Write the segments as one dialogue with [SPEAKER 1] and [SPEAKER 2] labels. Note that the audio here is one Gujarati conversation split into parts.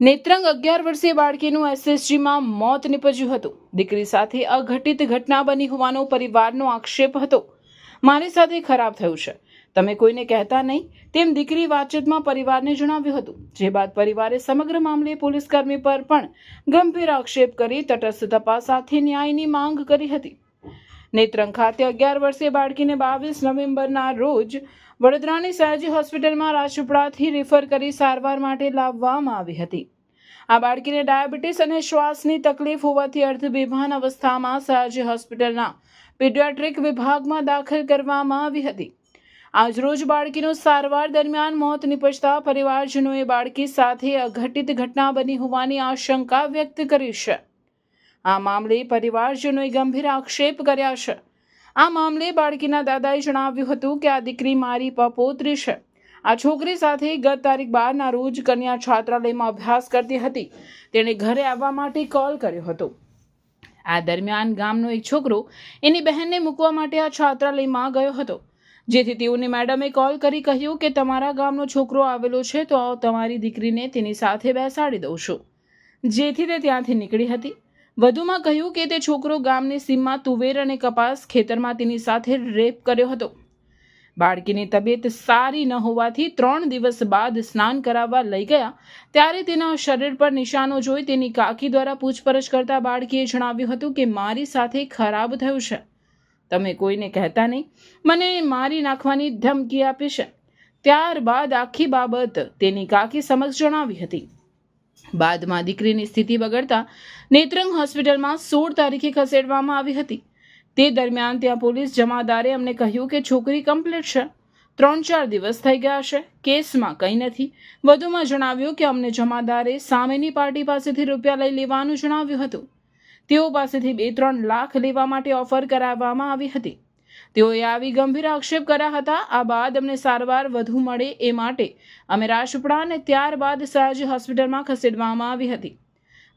[SPEAKER 1] નેત્રંગ અગિયાર વર્ષીય બાળકીનું એસએસજીમાં મોત નીપજ્યું હતું. દીકરી સાથે અઘટિત ઘટના બની હોવાનો પરિવારનો આક્ષેપ હતો. મારી સાથે ખરાબ થયું છે. તમે કોઈને કહેતા નહીં, તેમ દીકરી વાતચીતમાં પરિવારને જણાવ્યું હતું. જે બાદ પરિવારે સમગ્ર મામલે પોલીસકર્મી પર પણ ગંભીર આક્ષેપ કરી તટસ્થ તપાસ સાથે ન્યાયની માંગ કરી હતી. નેત્રંગ ખાતે અગિયાર વર્ષીય બાળકીને બાવીસ નવેમ્બરના રોજ વડોદરાની સયાજી હોસ્પિટલમાં રાજપીપળાથી રિફર કરી સારવાર માટે લાવવામાં આવી હતી. આ બાળકીને ડાયાબિટીસ અને શ્વાસની તકલીફ હોવાથી અર્ધબેભાન અવસ્થામાં સયાજી હોસ્પિટલના પીડિયાટ્રિક વિભાગમાં દાખલ કરવામાં આવી હતી. આજરોજ બાળકીનું સારવાર દરમિયાન મોત નિપજતા પરિવારજનોએ બાળકી સાથે અઘટિત ઘટના બની હોવાની આશંકા વ્યક્ત કરી છે. આ મામલે પરિવારજનોએ ગંભીર આક્ષેપ કર્યા છે. આ મામલે બાળકીના દાદાએ જણાવ્યું હતું કે આ દીકરી મારી પપોત્રી છે. આ છોકરી સાથે ગત તારીખ બારના રોજ કન્યા છાત્રાલયમાં અભ્યાસ કરતી હતી. તેણે ઘરે આવવા માટે કોલ કર્યો હતો. આ દરમિયાન ગામનો એક છોકરો એની બહેનને મૂકવા માટે આ છાત્રાલયમાં ગયો હતો. જેથી તેઓની મેડમે કોલ કરી કહ્યું કે તમારા ગામનો છોકરો આવેલો છે તો તમારી દીકરીને તેની સાથે બેસાડી દઉં છું. જેથી તે ત્યાંથી નીકળી હતી. વધુમાં કહ્યું કે તે છોકરો ગામની સીમમાં તુવેર અને કપાસ ખેતરમાં તેની સાથે રેપ કર્યો હતો. બાળકીની તબિયત સારી ન હોવાથી ત્રણ દિવસ બાદ સ્નાન કરાવવા લઈ ગયા. ત્યારે તેના શરીર પર નિશાનો જોઈ તેની કાકી દ્વારા પૂછપરછ કરતા બાળકીએ જણાવ્યું હતું કે મારી સાથે ખરાબ થયું છે. તમે કોઈને કહેતા નહીં. મને મારી નાખવાની ધમકી આપી છે. ત્યારબાદ આખી બાબત તેની કાકી સમક્ષ જણાવી હતી. બાદમાં દીકરીની સ્થિતિ બગડતા નેત્રંગ હોસ્પિટલમાં સોળ તારીખે ખસેડવામાં આવી હતી. તે દરમિયાન ત્યાં પોલીસ જમાદારે અમને કહ્યું કે છોકરી કમ્પ્લીટ છે. ત્રણ ચાર દિવસ થઈ ગયા છે. કેસમાં કંઈ નથી. વધુમાં જણાવ્યું કે અમને જમાદારે સામેની પાર્ટી પાસેથી રૂપિયા લઈ લેવાનું જણાવ્યું હતું. તેઓ પાસેથી બે ત્રણ લાખ લેવા માટે ઓફર કરાવવામાં આવી હતી. તેઓએ આવી ગંભીર આક્ષેપ કર્યા હતા. આ બાદ અમને સારવાર વધુ મળે એ માટે અમે રાજપીપળા અને ત્યારબાદ સયાજી હોસ્પિટલમાં ખસેડવામાં આવી હતી.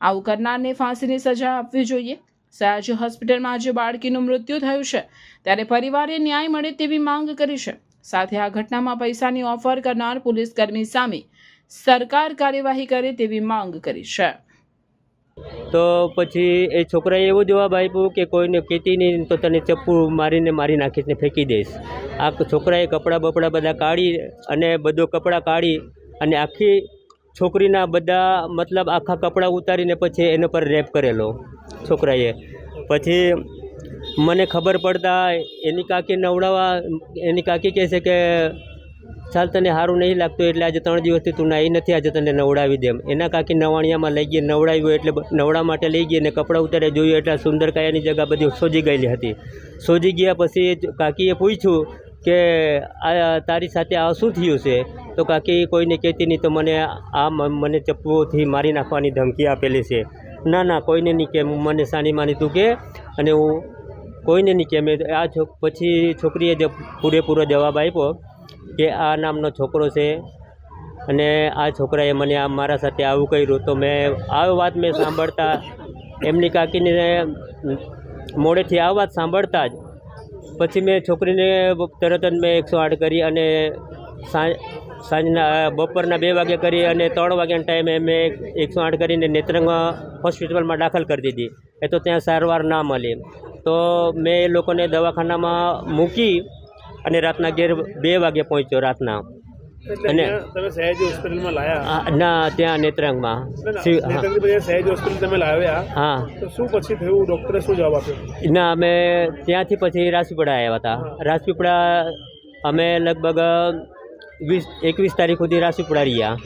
[SPEAKER 1] આવું કરનારને ફાંસીની સજા આપવી જોઈએ. સયાજી હોસ્પિટલમાં આજે બાળકીનું મૃત્યુ થયું છે. ત્યારે પરિવારે ન્યાય મળે તેવી માંગ કરી છે. સાથે આ ઘટનામાં પૈસાની ઓફર કરનાર પોલીસકર્મી સામે સરકાર કાર્યવાહી કરે તેવી માંગ કરી છે.
[SPEAKER 2] તો પછી એ છોકરાએ એવો જવાબ આપ્યો કે કોઈને કહેતી નહીં, તો તને ચપ્પુ મારીને મારી નાખીને ફેંકી દઈશ. આ છોકરાએ કપડાં બપડા બધા કાઢી અને બધો કપડાં કાઢી અને આખી છોકરીના બધા, મતલબ આખા કપડાં ઉતારીને પછી એના પર રેપ કરેલો છોકરાએ. પછી મને ખબર પડતા એની કાકી નવડાવવા, એની કાકી કહે છે કે ચાલ તને સારું નહીં લાગતું એટલે આજે ત્રણ દિવસથી તું નાહી નથી, આજે તને નવડાવી દેમ. એના કાકી નવાણિયામાં લઈ ગઈ, નવડાવ્યું એટલે નવડા માટે લઈ ગઈ અને કપડાં ઉતારે જોયું એટલે સુંદર કાયાની જગ્યા બધી સોજી ગયેલી હતી. સોજી ગયા પછી કાકીએ પૂછ્યું કે, આ, તારી સાથે આ શું થયું છે? તો કાકી કોઈને કહેતી નહીં, તો મને આ મને ચપ્પુઓથી મારી નાખવાની ધમકી આપેલી છે. ના ના, કોઈને નહીં કે, મને સાની માની તું કે. અને હું કોઈને નહીં કે આ છોક, પછી છોકરીએ જ પૂરેપૂરો જવાબ આપ્યો કે આ નામનો છોકરો છે અને આ છોકરાએ મને આ મારા સાથે આવું કર્યું તો મેં આ વાત મેં સાંભળતા એમની કાકીને મોડેથી આ વાત સાંભળતા જ પછી મેં છોકરીને તરત જ મેં એકસો આઠ કરી અને સાંજના બપોરના બે વાગે કરી અને ત્રણ વાગ્યાના ટાઈમે મેં એકસો આઠ કરીને નેત્રંગ હોસ્પિટલમાં દાખલ કરી દીધી. એ તો ત્યાં સારવાર ના મળી. તો મેં એ લોકોને દવાખાનામાં મૂકી અને રાતના ઘેર બે વાગે પહોંચ્યો રાતના. અને-
[SPEAKER 3] તમે સયાજી હોસ્પિટલમાં લાયા?
[SPEAKER 2] ના ત્યાં નેત્રંગમાં. હા.
[SPEAKER 3] નેતાજી પછી સયાજી હોસ્પિટલ તમે લાવ્યા?
[SPEAKER 2] હા.
[SPEAKER 3] તો શું પછી થયું? ડૉક્ટરે શું જવાબ આપ્યો?
[SPEAKER 2] ના અમે ત્યાંથી પછી રાજપીપળા આવ્યા હતા. રાજપીપળા અમે લગભગ વીસ એકવીસ તારીખ સુધી રાજપીપળા રહ્યા.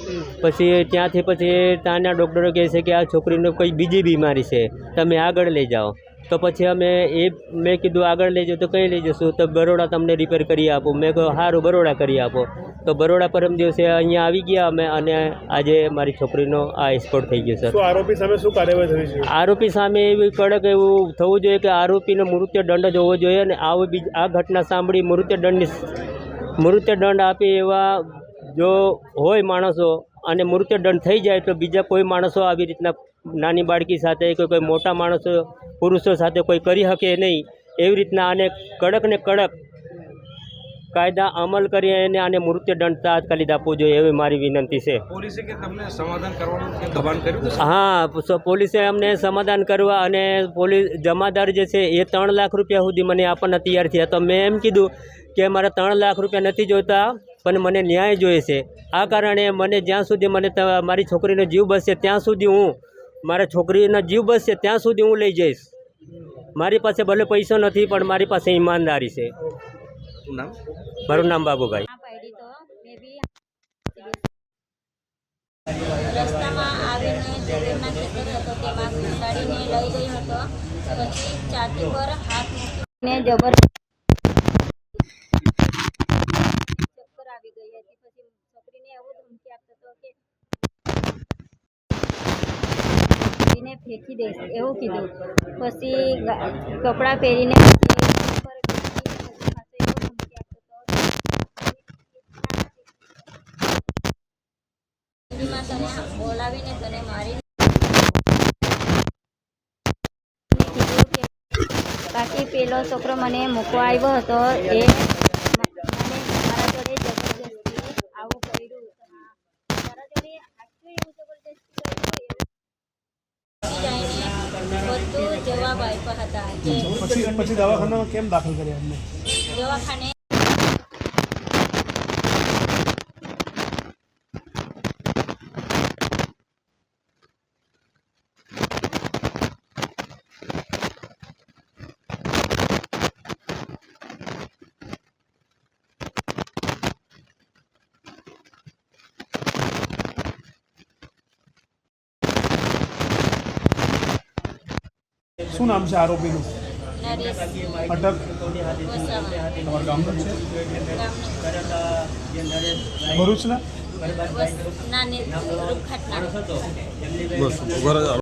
[SPEAKER 2] પછી ત્યાંથી પછી ત્યાંના ડૉક્ટરો કહે છે કે આ છોકરીને કોઈ બીજી બીમારી છે. તમે આગળ લઈ જાઓ. તો પછી અમે એ મેં કીધું આગળ લઈ જાઓ તો કંઈ લઈ જશું તો બરોડા તમને રિપેર કરી આપું. મેં કહ્યું સારું બરોડા કરી આપો. તો બરોડા પરમ દિવસે અહીંયા આવી ગયા અમે અને આજે મારી છોકરીનો આ એક્સપોર્ટ થઈ ગયો સર
[SPEAKER 3] આરોપી સામે શું કાર્યવાહી થઈ છે
[SPEAKER 2] આરોપી સામે એવી કડક એવું થવું જોઈએ કે આરોપીનો મૃત્યુ દંડ જ હોવો જોઈએ અને આવું બીજ આ ઘટના સાંભળી મૃત્યુ દંડની મૃત્યુ દંડ આપે એવા જો હોય માણસો અને મૃત્યુ દંડ થઈ જાય તો બીજા કોઈ માણસો આવી રીતના નાની બાળકી સાથે કે કોઈ મોટા માણસો પુરુષો સાથે કોઈ કરી શકે નહીં એવી રીતના આને કડક ને કડક કાયદા અમલ કરી અને આને મૃત્યુદંડ તાત્કાલિક આપવો જોઈએ એવી મારી વિનંતી છે.
[SPEAKER 4] પોલીસે કે તમને સમાધાન કરવાનું દબાણ કર્યું
[SPEAKER 2] હા પોલીસે અમને સમાધાન કરવા અને પોલીસ જમાદાર જે છે એ ત્રણ લાખ રૂપિયા સુધી મને આપવાના તૈયાર થયા. તો મેં એમ કીધું કે મારે ત્રણ લાખ રૂપિયા નથી જોઈતા પણ મને ન્યાય જોઈએ છે. આ કારણે મને જ્યાં સુધી મને મારી છોકરીનો જીવ બચશે ત્યાં સુધી હું મારા છોકરીના જીવ બચશે ત્યાં સુધી હું લઈ જઈશ. મારી પાસે ભલે પૈસો નથી પણ મારી પાસે ઈમાનદારી છે. મારું નામ બાબુભાઈ.
[SPEAKER 5] ના પાડી તો મેં બી રસ્તામાં આવીને ચોરીના ખેતર હતો તેમાં ઘુસાડીને લઈ ગયો હતો પછી છાતી પર હાથ મૂકીને જબર ચક્કર આવી ગઈ હતી પછી છોકરીને એવું ધમકી આપતો હતો કે એને ફેંકી દઈશ, એવું કીધું. પછી કપડાં પહેરીને તને બોલાવીને તને મારી બાકી પેલો છોકરો મને મૂકવા આવ્યો હતો, એ મ- મને મારા જોડે જબરજસ્તી આવું કર્યું મારા જોડે આટલું એવું જબરજસ્તી કર્યું એવું જઈને બધું જવાબ આપ્યા હતા.
[SPEAKER 3] પછી પછી દવાખાનામાં કેમ દાખલ કર્યા અમને
[SPEAKER 5] દવાખાને
[SPEAKER 3] શું નામ છે આરોપીનું?
[SPEAKER 5] નરેશ
[SPEAKER 3] અટક. તમારા ગામનું છે ભરૂચના
[SPEAKER 4] બસ.